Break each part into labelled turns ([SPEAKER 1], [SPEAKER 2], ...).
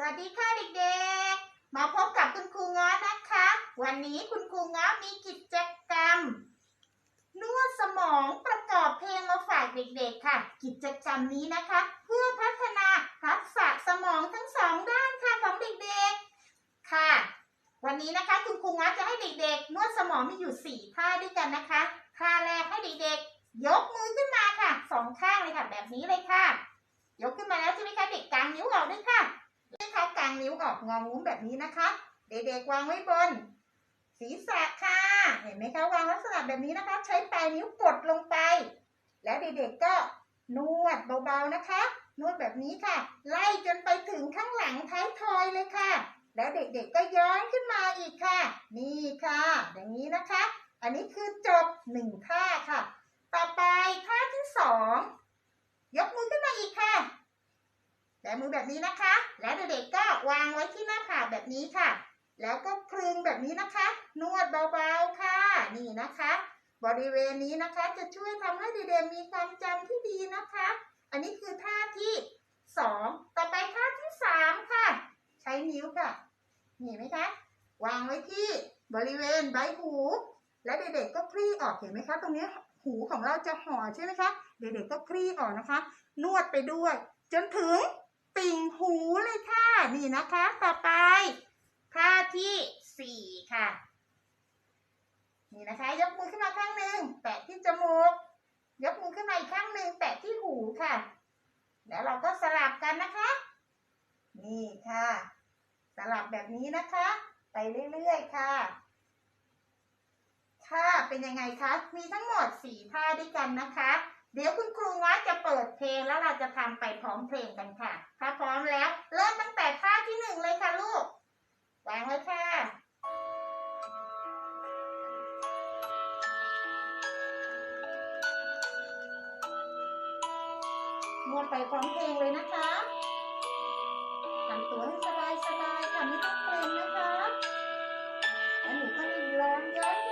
[SPEAKER 1] สวัสดีค่ะเด็กๆ มาพบกับคุณครูง้อนะคะ วันนี้คุณครูง้อมีกิจกรรม นวดสมองประกอบเพลงมาฝากเด็กๆค่ะ กิจกรรมนี้นะคะ เพื่อพัฒนาทักษะสมองทั้งสองด้านค่ะของเด็กๆค่ะ วันนี้นะคะคุณครูง้อจะให้เด็กๆ นวดสมองมีอยู่ 4 ท่าด้วยกันนะคะท่าแรกให้เด็กๆ ยกมือขึ้นมาค่ะสองข้างเลยค่ะแบบนี้เลยค่ะางนิ้วออกงองูแบบนี้นะคะ เด็กๆวางไว้บน ศีรษะค่ะ เห็นไหมคะวางลักษณะแบบนี้นะคะ ใช้ปลายนิ้วกดลงไป แล้วเด็กๆก็นวดเบาๆนะคะ นวดแบบนี้ค่ะ ไล่จนไปถึงข้างหลังท้ายทอยเลยค่ะ แล้วเด็กๆก็ย้อนขึ้นมาอีกค่ะ นี่ค่ะ อย่างนี้นะคะ อันนี้คือจบหนึ่งท่าค่ะ ต่อไปท่าที่สองยกมือขึ้นมาอีกค่ะ แบมือแบบนี้นะคะ แล้วเด็กๆก็วางไว้ที่หน้าผากแบบนี้ค่ะ แล้วก็คลึงแบบนี้นะคะ นวดเบาๆค่ะ นี่นะคะ บริเวณนี้นะคะจะช่วยทำให้เด็กๆมีความจำที่ดีนะคะ อันนี้คือท่าที่สองต่อไปท่าที่สามค่ะ ใช้นิ้วค่ะนี่เห็นไหมคะ วางไว้ที่บริเวณใบหู และเด็กๆก็คลี่ออกเห็นไหมคะ ตรงนี้หูของเราจะห่อใช่ไหมคะ เด็กๆก็คลี่ออกนะคะ นวดไปด้วย จนถึง ติ่งหูเลยค่ะ นี่นะคะ ต่อไปท่าที่สี่ค่ะ นี่นะคะ ยกมือขึ้นมาข้างหนึ่งแตะที่จมูก ยกมือขึ้นมาอีกข้างหนึ่งแตะที่หูค่ะ แล้วเราก็สลับกันนะคะ นี่ค่ะ สลับแบบนี้นะคะ ไปเรื่อยๆค่ะค่ะเป็นยังไงคะ มีทั้งหมดสี่ท่าด้วยกันนะคะ เดี๋ยวคุณครูว่าจะเปิดเพลงแล้วเราจะทำไปพร้อมเพลงกันค่ะ ถ้าพร้อมแล้ว เริ่มตั้งแต่ท่าที่หนึ่งเลยค่ะลูกวางไว้ค่ะนวดไปพร้อมเพลงเลยนะคะทำตัวให้สบายสบายๆค่ะไม่ต้องเกรงนะคะ แล้วหนูก็ร้อนย้อน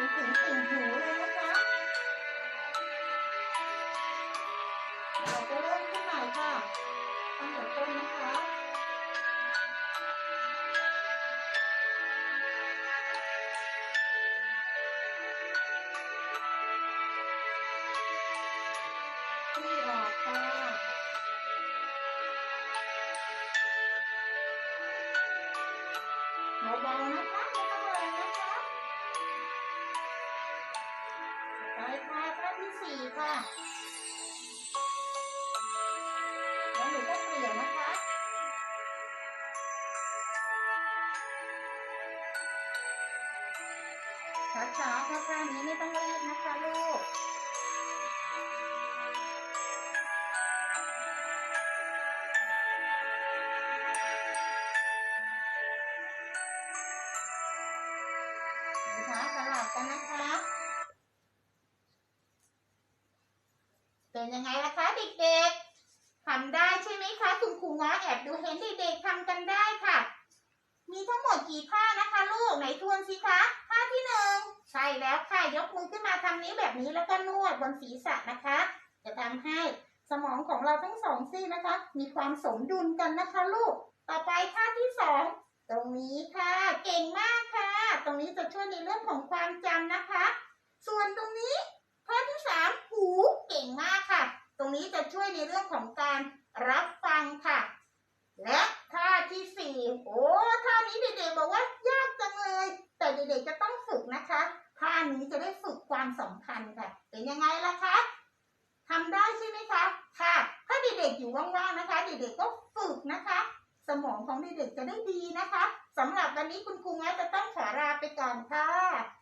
[SPEAKER 1] นวดจนถึงติ่งหูเลยนะคะเราจะเริ่มขึ้นใหม่ค่ะตั้งแต่ต้นนะคะที่ออกค่ะ ไปค่ะท่าที่สี่ค่ะแล้วหนูก็เปลี่ยนนะคะช้าๆค่ะท่านี้ไม่ต้องรีบนะคะลูกนะคะสลับกันนะคะ เป็นยังไงล่ะคะเด็กๆทำได้ใช่ไหมคะคุณครูง้อแอบดูเห็นเด็กๆทำกันได้ค่ะ มีทั้งหมดกี่ท่านะคะลูกไหนทวนสิคะท่าที่หนึ่งใช่แล้วค่ะยกมือขึ้นมาทำนี้วแบบนี้แล้วก็นวดบนศีรษะนะคะ จะทำให้สมองของเราทั้งสองซี่นะคะ มีความสมดุลกันนะคะลูก ต่อไปท่าที่สองตรงนี้ค่ะ เก่งมากค่ะ ตรงนี้จะช่วยในเรื่องของความจำนะคะ ส่วนตรงนี้ท่าที่สามหูเก่งมากค่ะ ต รงนี้จะช่วยในเรื่องของการรับฟังค่ะ และท่าที่สี่โอ้ท่านี้เด็กๆบอกว่ายากจังเลย แต่เด็กๆจะต้องฝึกนะคะท่านี้จะได้ฝึกความสัมพันธ์ค่ะ เป็นยังไงล่ะคะทำได้ใช่ไหมคะค่ะ ถ้าเด็กๆอยู่ว่างๆนะคะ เด็กๆก็ฝึกนะคะ สมองของเด็กๆจะได้ดีนะคะสำหรับวันนี้คุณครูง้อยจะต้องขอลาไปก่อนค่ะ